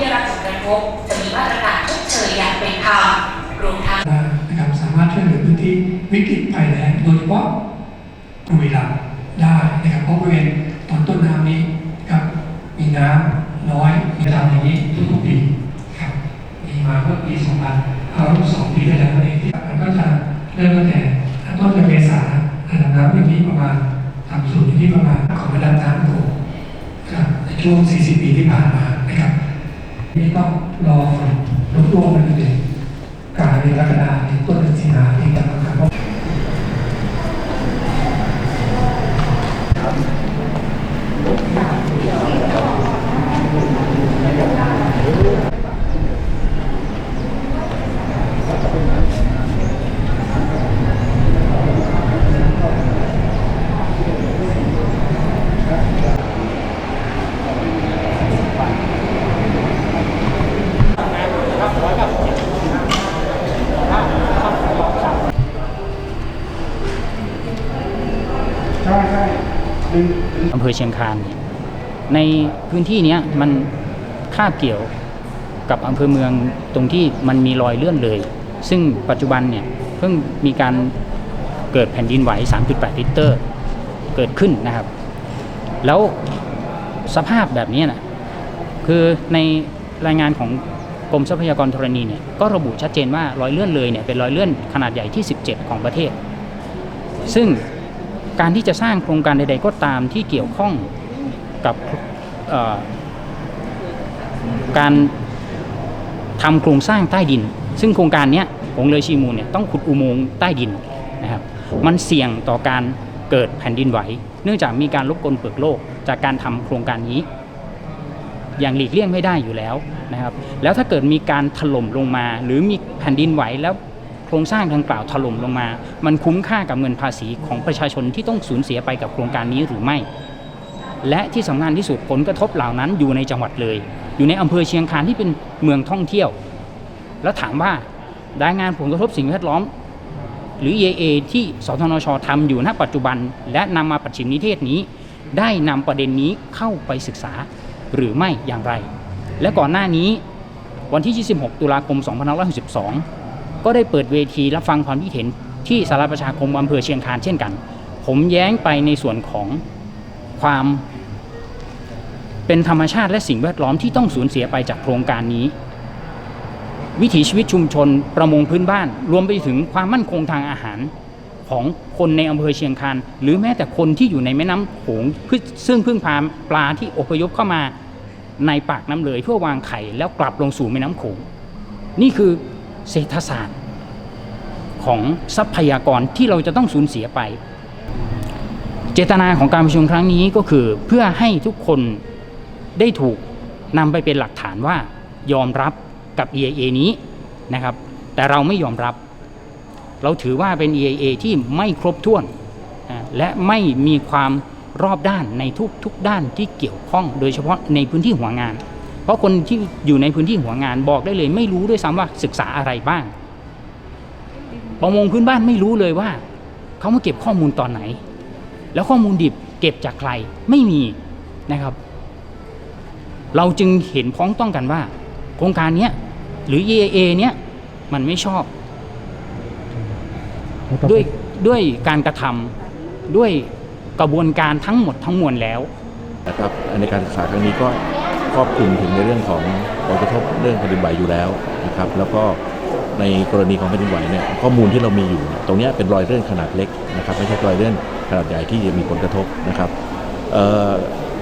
ได้รับผลกระทบจะมีมาตรการชดเชยอย่างเป็นธรรมรวมทั้งนะครับสามารถช่วยเหลือพื้นที่วิกฤตภัยแล้งโดยเฉพาะบุรีรัมย์ได้นะครับเพราะบริเวณตอนต้นน้ำนี้ครับมีน้ำน้อยมีทำอย่างนี้ทุกๆปีครับมีมาเมื่อปี2562ปีที่แล้วนั่นเองที่มันก็จะเริ่มตั้งแต่ต้นเดือนเมษาระดับน้ำอยู่ที่ประมาณต่ำสุดอยู่ที่ประมาณของระดับน้ำโขงครับในช่วง 40 ปีที่ผ่านมา นี่ต้องรอฝนลดลงไปเรื่อยกลารในกรกฎาคมถึงต้นสิงหาคมจะทำการเพาะ อำเภอเชียงคานในพื้นที่นี้มันคาบเกี่ยวกับอำเภอเมืองตรงที่มันมีรอยเลื่อนเลย ซึ่งปัจจุบันเนี่ยเพิ่งมีการเกิดแผ่นดินไหว 3.8 ลิตรเกิดขึ้นนะครับ แล้วสภาพแบบนี้นะคือในรายงานของกรมทรัพยากรธรณีเนี่ยก็ระบุชัดเจนว่ารอยเลื่อนเลยเนี่ยเป็นรอยเลื่อนขนาดใหญ่ที่ 17 ของประเทศ ซึ่ง การที่จะสร้างโครงการใด ๆ ก็ตามที่เกี่ยวข้องกับการทำโครงสร้างใต้ดิน ซึ่งโครงการนี้ของเลยชีมูลเนี่ยต้องขุดอุโมงค์ใต้ดินนะครับมันเสี่ยงต่อการเกิดแผ่นดินไหว เนื่องจากมีการลบกลเปลือกโลกจากการทำโครงการนี้ อย่างหลีกเลี่ยงไม่ได้อยู่แล้วนะครับแล้วถ้าเกิดมีการถล่มลงมา หรือมีแผ่นดินไหวแล้ว ครงสร้างดังกล่าวถล่มลงมา มันคุ้มค่ากับเงินภาษีของประชาชนที่ต้องสูญเสียไปกับโครงการนี้หรือไม่ และที่สำคัญที่สุดผลกระทบเหล่านั้นอยู่ในจังหวัดเลย อยู่ในอำเภอเชียงคานที่เป็นเมืองท่องเที่ยว แล้วถามว่ารายงานผลกระทบสิ่งแวดล้อม หรือ EAA ที่สทนชทำอยู่ณปัจจุบัน และนำมาปัจฉิมนิเทศนี้ ได้นำประเด็นนี้เข้าไปศึกษาหรือไม่อย่างไร และก่อนหน้านี้วันที่ 26 ตุลาคม 2562 ก็ได้เปิดเวทีรับฟังความคิดเห็นที่สาราประชาคมอำเภอเชียงคานเช่นกัน ผมแย้งไปในส่วนของความเป็นธรรมชาติและสิ่งแวดล้อมที่ต้องสูญเสียไปจากโครงการนี้ วิถีชีวิตชุมชนประมงพื้นบ้าน รวมไปถึงความมั่นคงทางอาหารของคนในอำเภอเชียงคานหรือแม้แต่คนที่อยู่ในแม่น้ำโขงพึ่งซึ่งพึ่งพาปลาที่อพยพเข้ามาในปากน้ำเลยเพื่อวางไข่แล้วกลับลงสู่แม่น้ำโขงนี่คือ เศรษฐศาสตร์ ของทรัพยากรที่เราจะต้องสูญเสียไป เจตนาของการประชุมครั้งนี้ก็คือเพื่อให้ทุกคนได้ถูกนำไปเป็นหลักฐานว่ายอมรับกับ EIA นี้นะครับ แต่เราไม่ยอมรับ เราถือว่าเป็น EIA ที่ไม่ครบถ้วน และไม่มีความรอบด้านในทุกทุกด้านที่เกี่ยวข้อง โดยเฉพาะในพื้นที่หัวงาน เพราะคนที่อยู่ในพื้นที่หัวงานบอกได้เลย ไม่รู้ด้วยซ้ำว่าศึกษาอะไรบ้างประมงพื้นบ้านไม่รู้เลยว่าเขามาเก็บข้อมูลตอนไหน แล้วข้อมูลดิบเก็บจากใครไม่มีนะครับ เราจึงเห็นพ้องต้องกันว่า โครงการเนี้ยหรือ EAA เนี้ยมันไม่ชอบ ด้วยด้วยการกระทำด้วยกระบวนการทั้งหมดทั้งมวลแล้วนะครับในการศึกษาครั้งนี้ก็ ครอบคลุมถึงในเรื่องของผลกระทบเรื่องแผ่นดินไหวอยู่แล้วนะครับ แล้วก็ในกรณีของแผ่นดินไหวเนี่ยข้อมูลที่เรามีอยู่เนี่ยตรงนี้เป็นรอยเลื่อนขนาดเล็กนะครับ ไม่ใช่รอยเลื่อนขนาดใหญ่ที่จะมีผลกระทบนะครับ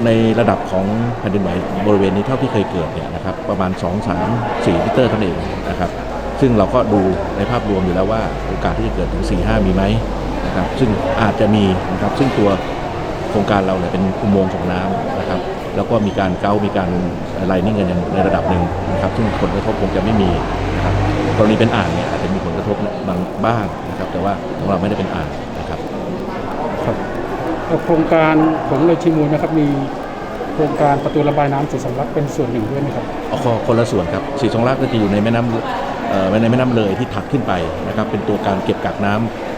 ในระดับของแผ่นดินไหวบริเวณนี้เท่าที่เคยเกิดเนี่ยนะครับประมาณ 2 3 4ลิเตอรเท่านเองนะครับซึ่งเราก็ดูในภาพรวมอยู่แล้วว่าโอกาสที่จะเกิดถึง 4 5 มีไหมนะครับซึ่งอาจจะมีนะครับซึ่งตัวโครงการเราเนี่ยเป็นอุโมงค์ของน้ำ แล้วก็มีการเกามีการไลนิ่งกันในระดับหนึ่งนะครับซึ่งผลกระทบคงจะไม่มีนะครับกรณีเป็นอ่างเนี่ยอาจจะมีผลกระทบบางบ้างนะครับ แต่ว่าของเราไม่ได้เป็นอ่างนะครับโครงการของเลยชิมูลนะครับมีโครงการประตูระบายน้ำสีสำลักเป็นส่วนหนึ่งด้วยไหมครับเอาคนคนละส่วนครับสีสองลากก็จะอยู่ในแม่น้ำเอ่อในแม่น้ำเลยที่ถัดขึ้นไปนะครับ เป็นตัวการเก็บกักน้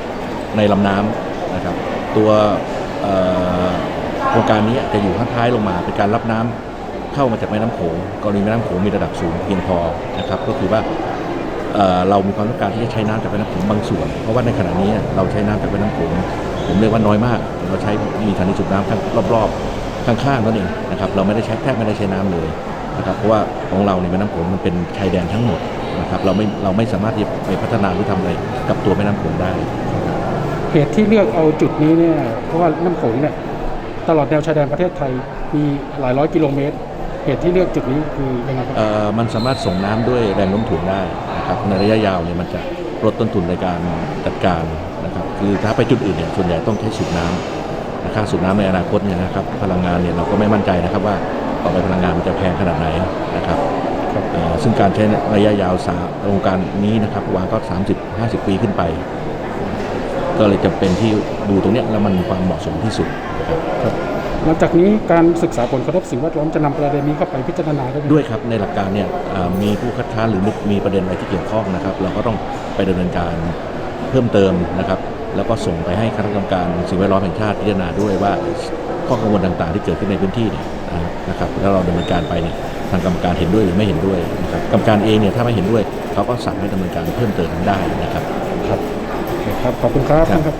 ำในลำน้ำนะครับ ตัวเอ่อ โครงการนี้จะอยู่ข้างท้ายลงมาเป็นการรับน้ำเข้ามาจากแม่น้ำโขงกรณีแม่น้ำโขงมีระดับสูงเพียงพอนะครับก็คือว่าเเรามีความต้องการที่จะใช้น้ำจากแม่น้ำโขงบางส่วน เพราะว่าในขณะนี้เราใช้น้ำจากแม่น้ำโขงผมเรียกว่าน้อยมาก เราใช้มีฐานีสูบน้ำข้างรอบๆข้างๆนั่นเองนะครับเราไม่ได้ใช้แทบไม่ได้ใช้น้ำเลยนะครับเพราะว่าของเราในยแม่น้ำโขงมันเป็นชายแดนทั้งหมดนะครับเราไม่เราไม่สามารถที่จะไปพัฒนาหรือทำอะไรกับตัวแม่น้ำโขงได้เหตุที่เลือกเอาจุดนี้เนี่ยเพราะว่าน้ำโขงเนี่ย ตลอดแนวชายแดนประเทศไทยมีหลายร้อยกิโลเมตร เหตุที่เลือกจุดนี้คือยังไงครับเอ่อมันสามารถส่งน้ำด้วยแรงโน้มถ่วงได้นะครับในระยะยาวเนี่ยมันจะลดต้นทุนในการจัดการนะครับคือถ้าไปจุดอื่นเนี่ยส่วนใหญ่ต้องใช้สูบน้ำนะครับสูบน้ำในอนาคตเนี่ยนะครับพลังงานเนี่ยเราก็ไม่มั่นใจนะครับว่าต่อไปพลังงานมันจะแพงขนาดไหนนะครับครับเอ่อซึ่งการใช้ระยะยาวสาโครงการนี้นะครับวางก็ 30-50 ปีขึ้นไป ก็เลยจำเป็นที่ดูตรงเนี้ยแล้วมันมีความเหมาะสมที่สุดนะครับหลังจากนี้การศึกษาผลกระทบสิ่งแวดล้อมจะนำประเด็นนี้เข้าไปพิจารณาด้วยไหมด้วยครับในหลักการเนี่ยอ่ามีผู้คัดค้านหรือมีประเด็นอะไรที่เกี่ยวข้องนะครับ เราก็ต้องไปดำเนินการเพิ่มเติมนะครับ แล้วก็ส่งไปให้คณะกรรมการสิ่งแวดล้อมแห่งชาติพิจารณาด้วยว่าข้อกังวลต่างๆ ที่เกิดขึ้นในพื้นที่เนี่ยนะครับแล้วเราดำเนินการไปเนี่ยทางกรรมการเห็นด้วยหรือไม่เห็นด้วยนะครับกรรมการเองเนี่ยถ้าไม่เห็นด้วยเขาก็สั่งให้ดำเนินการเพิ่มเติมได้นะครับครับโอเครับขอบคุณครับครับ